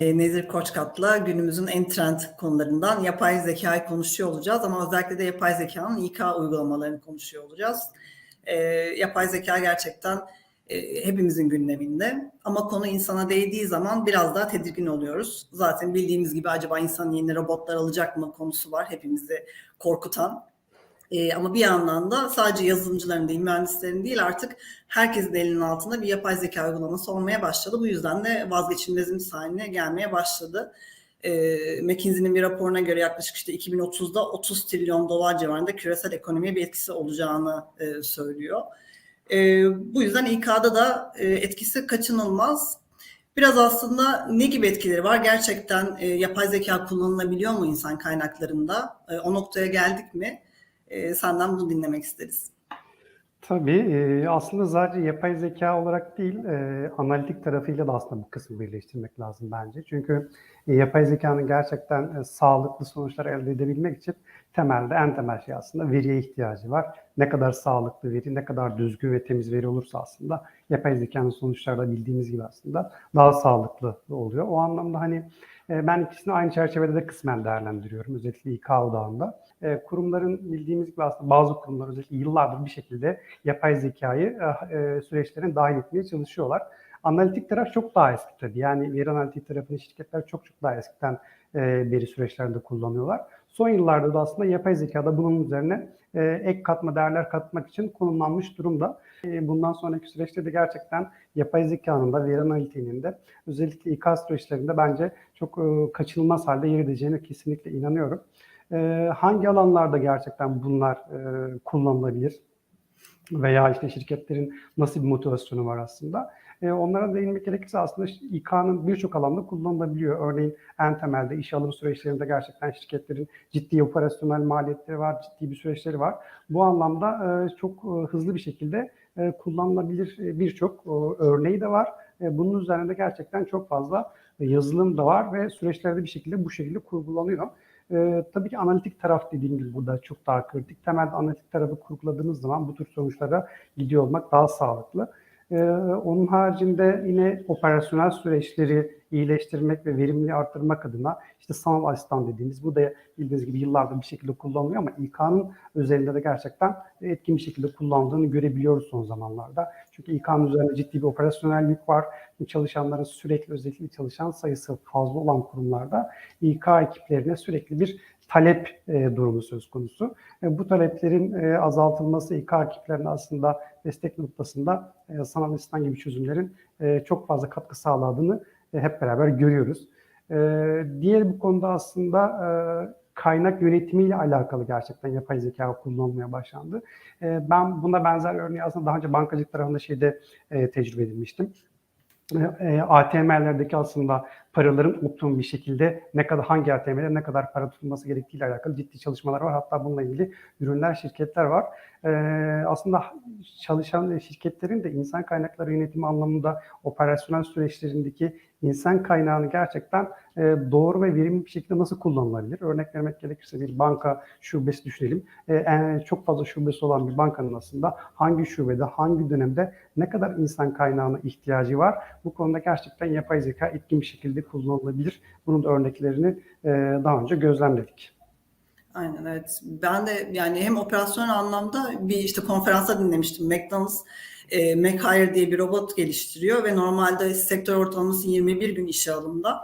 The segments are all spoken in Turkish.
E, Nezir Koçkat'la günümüzün en trend konularından yapay zekayı konuşuyor olacağız ama özellikle de yapay zekanın İK uygulamalarını konuşuyor olacağız. E, yapay zeka gerçekten e, hepimizin gündeminde ama konu insana değdiği zaman biraz daha tedirgin oluyoruz. Zaten bildiğimiz gibi acaba insan yeni robotlar alacak mı konusu var hepimizi korkutan. E, ama bir yandan da sadece yazılımcıların değil, mühendislerin değil artık herkesin elinin altında bir yapay zeka uygulaması olmaya başladı. Bu yüzden de vazgeçilmezimiz haline gelmeye başladı. E, McKinsey'nin bir raporuna göre yaklaşık işte 2030'da 30 trilyon dolar civarında küresel ekonomiye bir etkisi olacağını e, söylüyor. E, bu yüzden İK'da da e, etkisi kaçınılmaz. Biraz aslında ne gibi etkileri var? Gerçekten e, yapay zeka kullanılabiliyor mu insan kaynaklarında? E, o noktaya geldik mi? E, senden bunu dinlemek isteriz. Tabii. E, aslında sadece yapay zeka olarak değil, e, analitik tarafıyla da aslında bu kısmı birleştirmek lazım bence. Çünkü e, yapay zekanın gerçekten sağlıklı sonuçlar elde edebilmek için temelde en temel şey aslında veriye ihtiyacı var. Ne kadar sağlıklı veri, ne kadar düzgün ve temiz veri olursa aslında yapay zekanın sonuçları da bildiğimiz gibi aslında daha sağlıklı oluyor. O anlamda hani ben ikisini aynı çerçevede de kısmen değerlendiriyorum. Özellikle İK odağında. E, kurumların bildiğimiz gibi aslında bazı kurumlar özellikle yıllardır bir şekilde yapay zekayı e, süreçlerine dahil etmeye çalışıyorlar. Analitik taraf çok daha eski tabii. Yani veri analitik tarafını şirketler çok çok daha eskiden veri süreçlerinde kullanıyorlar. Son yıllarda da aslında yapay zekada bunun üzerine ek katma değerler katmak için konumlanmış durumda. Bundan sonraki süreçte de gerçekten yapay zekanın da veri analitiğinin de özellikle İK süreçlerinde bence çok kaçınılmaz halde yer edeceğine kesinlikle inanıyorum. Hangi alanlarda gerçekten bunlar kullanılabilir? Veya işte şirketlerin nasıl bir motivasyonu var aslında? Onlara değinmek gerekirse aslında İK'nın birçok alanda kullanılabiliyor. Örneğin en temelde iş alım süreçlerinde gerçekten şirketlerin ciddi operasyonel maliyetleri var, ciddi bir süreçleri var. Bu anlamda çok hızlı bir şekilde kullanılabilir birçok örneği de var. Bunun üzerinde gerçekten çok fazla yazılım da var ve süreçlerde bir şekilde bu şekilde kurgulanıyor. Ee, tabii ki analitik taraf dediğim gibi burada çok daha kritik. Temelde analitik tarafı kurguladığınız zaman bu tür sonuçlara gidiyor olmak daha sağlıklı. Ee, onun haricinde yine operasyonel süreçleri iyileştirmek ve verimliliği arttırmak adına işte sanal asistan dediğimiz bu da bildiğiniz gibi yıllardır bir şekilde kullanılıyor ama İK'nın özelinde de gerçekten etkin bir şekilde kullandığını görebiliyoruz son zamanlarda. Çünkü İK'nın üzerinde ciddi bir operasyonel yük var. Çalışanların sürekli özellikle çalışan sayısı fazla olan kurumlarda İK ekiplerine sürekli bir talep e, durumu söz konusu. E, bu taleplerin e, azaltılması İK ekiplerine aslında destek noktasında e, sanal asistan gibi çözümlerin e, çok fazla katkı sağladığını e, hep beraber görüyoruz. E, diğer bu konuda aslında e, kaynak yönetimiyle alakalı gerçekten yapay zeka kullanılmaya başlandı. E, ben buna benzer örneği aslında daha önce bankacılık tarafında şeyde e, tecrübe edilmiştim. E, ATM'lerdeki aslında paraların optimum bir şekilde ne kadar hangi ATM'de ne kadar para tutulması gerektiğiyle alakalı ciddi çalışmalar var. Hatta bununla ilgili ürünler, şirketler var. Ee, aslında çalışan şirketlerin de insan kaynakları yönetimi anlamında operasyonel süreçlerindeki insan kaynağını gerçekten e, doğru ve verimli bir şekilde nasıl kullanılabilir? Örnek vermek gerekirse bir banka şubesi düşünelim. E, en, çok fazla şubesi olan bir bankanın aslında hangi şubede, hangi dönemde ne kadar insan kaynağına ihtiyacı var? Bu konuda gerçekten yapay zeka etkin bir şekilde kullanılabilir. Bunun da örneklerini e, daha önce gözlemledik. Aynen evet. Ben de yani hem operasyon anlamda bir işte konferansa dinlemiştim. McDonald's e, McHire diye bir robot geliştiriyor ve normalde sektör ortalaması 21 gün işe alımda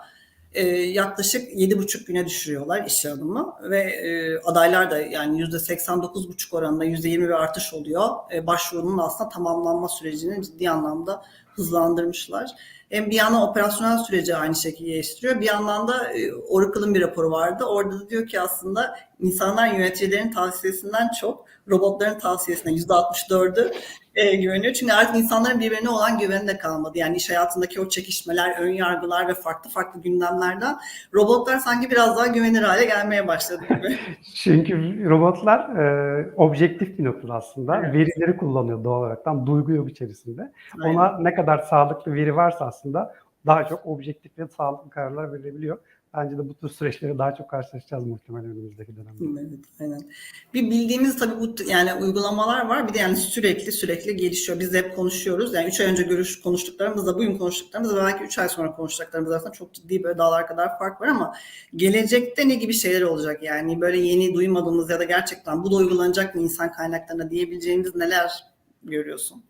e, yaklaşık 7,5 güne düşürüyorlar işe alımı ve e, adaylar da yani %89,5 oranında %20 bir artış oluyor. E, başvurunun aslında tamamlanma sürecini ciddi anlamda hızlandırmışlar. Hem bir yandan operasyonel süreci aynı şekilde geliştiriyor. Bir yandan da e, Oracle'ın bir raporu vardı. Orada da diyor ki aslında insanlar yöneticilerin tavsiyesinden çok robotların tavsiyesine %64'ü e, güveniyor. Çünkü artık insanların birbirine olan güveni de kalmadı. Yani iş hayatındaki o çekişmeler, ön yargılar ve farklı farklı gündemlerden robotlar sanki biraz daha güvenir hale gelmeye başladı gibi. Çünkü robotlar e, objektif bir noktada aslında. Evet. Verileri kullanıyor doğal olarak. Tam duygu yok içerisinde. Aynen. Ona ne kadar sağlıklı veri varsa aslında daha çok objektif ve sağlıklı kararlar verilebiliyor. Bence de bu tür süreçleri daha çok karşılaşacağız muhtemelen önümüzdeki dönemde. Evet, aynen. Bir bildiğimiz tabii bu yani uygulamalar var. Bir de yani sürekli sürekli gelişiyor. Biz de hep konuşuyoruz. Yani 3 ay önce görüş konuştuklarımızla bugün konuştuklarımız belki 3 ay sonra konuşacaklarımız arasında çok ciddi böyle dağlar kadar fark var ama gelecekte ne gibi şeyler olacak? Yani böyle yeni duymadığımız ya da gerçekten bu da uygulanacak mı insan kaynaklarına diyebileceğimiz neler görüyorsun?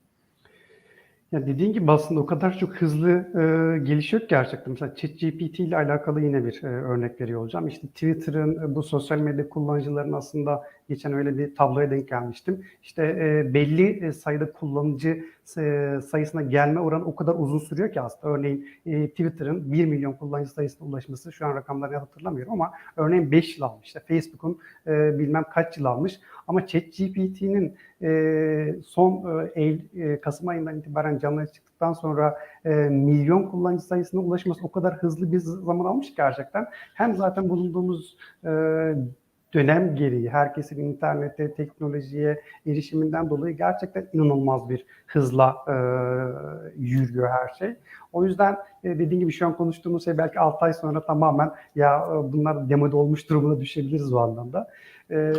Ya dediğin gibi aslında o kadar çok hızlı e, gelişiyor ki gerçekten. Mesela ChatGPT ile alakalı yine bir e, örnek veriyor olacağım. İşte Twitter'ın e, bu sosyal medya kullanıcılarının aslında geçen öyle bir tabloya denk gelmiştim. İşte e, belli e, sayıda kullanıcı e, sayısına gelme oranı o kadar uzun sürüyor ki aslında. Örneğin e, Twitter'ın 1 milyon kullanıcı sayısına ulaşması şu an rakamlarını hatırlamıyorum ama örneğin 5 yıl almış. İşte Facebook'un e, bilmem kaç yıl almış. Ama ChatGPT'nin e, son e, Eylül, e, Kasım ayından itibaren canlıya çıktıktan sonra e, milyon kullanıcı sayısına ulaşması o kadar hızlı bir zaman almış ki gerçekten. Hem zaten bulunduğumuz e, dönem gereği herkesin internete, teknolojiye erişiminden dolayı gerçekten inanılmaz bir hızla e, yürüyor her şey. O yüzden e, dediğim gibi şu an konuştuğumuz şey belki 6 ay sonra tamamen ya e, bunlar demoda olmuş durumuna düşebiliriz o anlamda. E,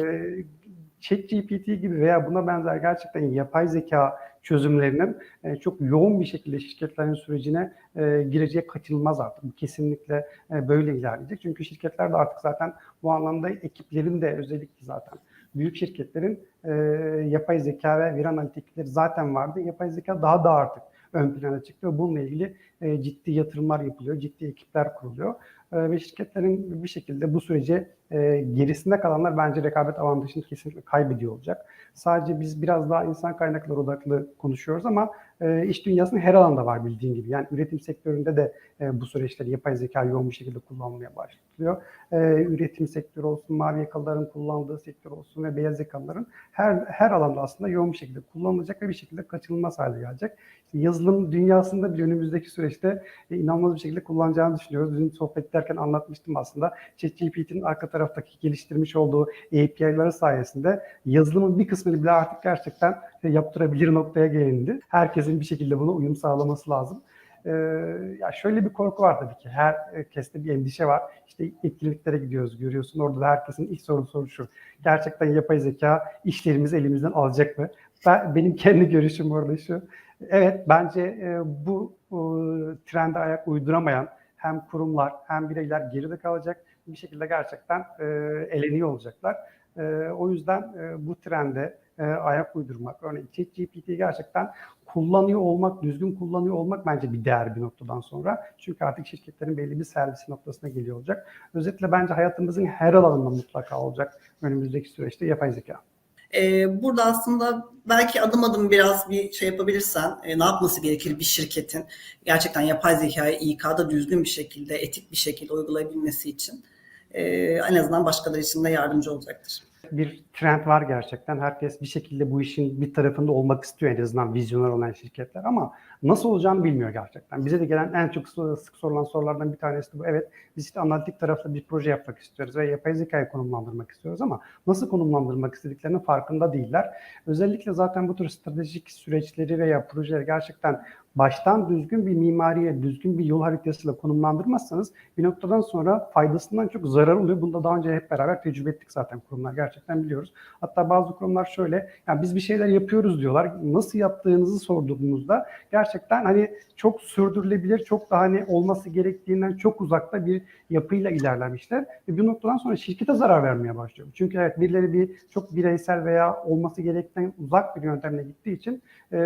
ChatGPT gibi veya buna benzer gerçekten yapay zeka çözümlerinin e, çok yoğun bir şekilde şirketlerin sürecine e, gireceği kaçınılmaz artık. Bu kesinlikle e, böyle ilerleyecek. Çünkü şirketler de artık zaten bu anlamda ekiplerin de özellikle zaten büyük şirketlerin e, yapay zeka ve veri analitikleri zaten vardı. Yapay zeka daha da artık ön plana çıktı ve bununla ilgili e, ciddi yatırımlar yapılıyor, ciddi ekipler kuruluyor. E, ve şirketlerin bir şekilde bu sürece e, gerisinde kalanlar bence rekabet avantajını kesinlikle kaybediyor olacak. Sadece biz biraz daha insan kaynakları odaklı konuşuyoruz ama e, iş dünyasının her alanda var bildiğin gibi. Yani üretim sektöründe de e, bu süreçleri yapay zeka yoğun bir şekilde kullanmaya başlıyor. E, üretim sektörü olsun, mavi yakalıların kullandığı sektör olsun ve beyaz yakalıların her her alanda aslında yoğun bir şekilde kullanılacak ve bir şekilde kaçınılmaz hale gelecek. Yazılım dünyasında bile önümüzdeki süreçte e, inanılmaz bir şekilde kullanacağını düşünüyoruz. Dün sohbet ederken anlatmıştım aslında. ChatGPT'nin arka taraftaki geliştirmiş olduğu API'ları sayesinde yazılımın bir kısmını bile artık gerçekten e, yaptırabilir noktaya gelindi. Herkesin bir şekilde buna uyum sağlaması lazım. Ee, ya şöyle bir korku var tabii ki. Herkeste bir endişe var. İşte etkinliklere gidiyoruz görüyorsun. Orada da herkesin ilk soru soru şu. Gerçekten yapay zeka işlerimizi elimizden alacak mı? Ben, benim kendi görüşüm orada şu. Evet bence e, bu e, trende ayak uyduramayan hem kurumlar hem bireyler geride kalacak. Bir şekilde gerçekten e, eleniyor olacaklar. E, o yüzden e, bu trende e, ayak uydurmak, örneğin ChatGPT gerçekten kullanıyor olmak, düzgün kullanıyor olmak bence bir değer bir noktadan sonra. Çünkü artık şirketlerin belli bir servisi noktasına geliyor olacak. Özetle bence hayatımızın her alanında mutlaka olacak önümüzdeki süreçte yapay zeka. Ee, burada aslında belki adım adım biraz bir şey yapabilirsen e, ne yapması gerekir bir şirketin gerçekten yapay zekayı İK'da düzgün bir şekilde, etik bir şekilde uygulayabilmesi için e, en azından başkaları için de yardımcı olacaktır. Bir trend var gerçekten. Herkes bir şekilde bu işin bir tarafında olmak istiyor en azından vizyoner olan şirketler ama nasıl olacağını bilmiyor gerçekten. Bize de gelen en çok sık sorulan sorulardan bir tanesi de bu. Evet biz işte analitik tarafta bir proje yapmak istiyoruz ve yapay zekayı konumlandırmak istiyoruz ama nasıl konumlandırmak istediklerinin farkında değiller. Özellikle zaten bu tür stratejik süreçleri veya projeleri gerçekten baştan düzgün bir mimariye, düzgün bir yol haritasıyla konumlandırmazsanız bir noktadan sonra faydasından çok zarar oluyor. Bunu da daha önce hep beraber tecrübe ettik zaten kurumlar gerçekten biliyoruz. Hatta bazı kurumlar şöyle, yani biz bir şeyler yapıyoruz diyorlar. Nasıl yaptığınızı sorduğumuzda gerçekten hani çok sürdürülebilir, çok daha hani olması gerektiğinden çok uzakta bir yapıyla ilerlemişler. Ve bir noktadan sonra şirkete zarar vermeye başlıyor. Çünkü evet birileri bir çok bireysel veya olması gerektiğinden uzak bir yöntemle gittiği için e,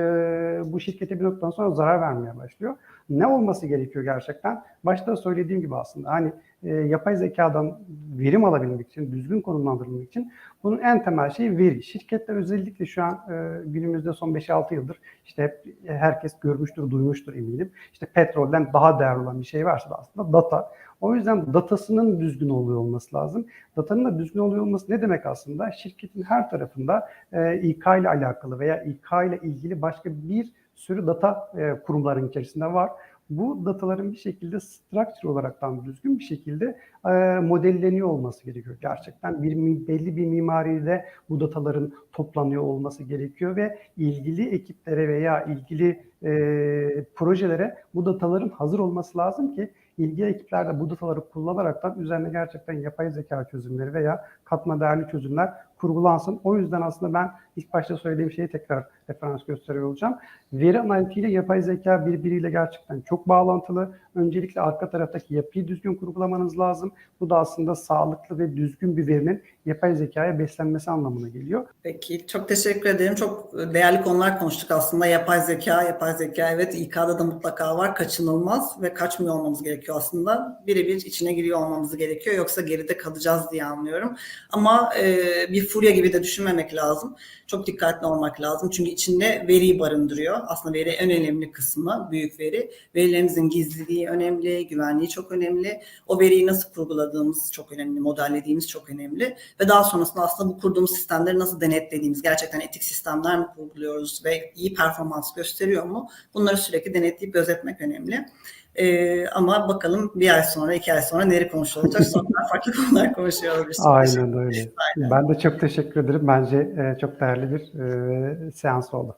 bu şirkete bir noktadan sonra zarar vermeye başlıyor. Ne olması gerekiyor gerçekten? Başta söylediğim gibi aslında hani e, yapay zekadan verim alabilmek için, düzgün konumlandırılmak için bunun en temel şeyi veri. Şirketler özellikle şu an e, günümüzde son 5-6 yıldır işte hep herkes görmüştür, duymuştur eminim. İşte petrolden daha değerli olan bir şey varsa da aslında data. O yüzden datasının düzgün oluyor olması lazım. Datanın da düzgün oluyor olması ne demek aslında? Şirketin her tarafında e, İK ile alakalı veya İK ile ilgili başka bir sürü data e, kurumların içerisinde var. Bu dataların bir şekilde structure olaraktan düzgün bir şekilde e, modelleniyor olması gerekiyor. Gerçekten bir belli bir mimaride bu dataların toplanıyor olması gerekiyor ve ilgili ekiplere veya ilgili e, projelere bu dataların hazır olması lazım ki ilgili ekipler de bu dataları kullanaraktan üzerine gerçekten yapay zeka çözümleri veya katma değerli çözümler kurgulansın. O yüzden aslında ben ilk başta söylediğim şeyi tekrar referans gösteriyor olacağım. Veri analitiğiyle yapay zeka birbiriyle gerçekten çok bağlantılı. Öncelikle arka taraftaki yapıyı düzgün kurgulamanız lazım. Bu da aslında sağlıklı ve düzgün bir verinin yapay zekaya beslenmesi anlamına geliyor. Peki çok teşekkür ederim. Çok değerli konular konuştuk aslında. Yapay zeka, yapay zeka evet İK'da da mutlaka var. Kaçınılmaz ve kaçmıyor olmamız gerekiyor aslında. Birebir içine giriyor olmamız gerekiyor. Yoksa geride kalacağız diye anlıyorum. Ama e, bir furya gibi de düşünmemek lazım. Çok dikkatli olmak lazım. Çünkü içinde veriyi barındırıyor. Aslında veri en önemli kısmı, büyük veri. Verilerimizin gizliliği önemli, güvenliği çok önemli. O veriyi nasıl kurguladığımız çok önemli, modellediğimiz çok önemli. Ve daha sonrasında aslında bu kurduğumuz sistemleri nasıl denetlediğimiz, gerçekten etik sistemler mi kurguluyoruz ve iyi performans gösteriyor mu? Bunları sürekli denetleyip gözetmek önemli. Ee, ama bakalım bir ay sonra, iki ay sonra neleri konuşuyor olacak? Sonra farklı konular konuşuyor olabiliriz. Aynen öyle. Aynen. Ben de çok teşekkür ederim. Bence e, çok değerli bir e, seans oldu.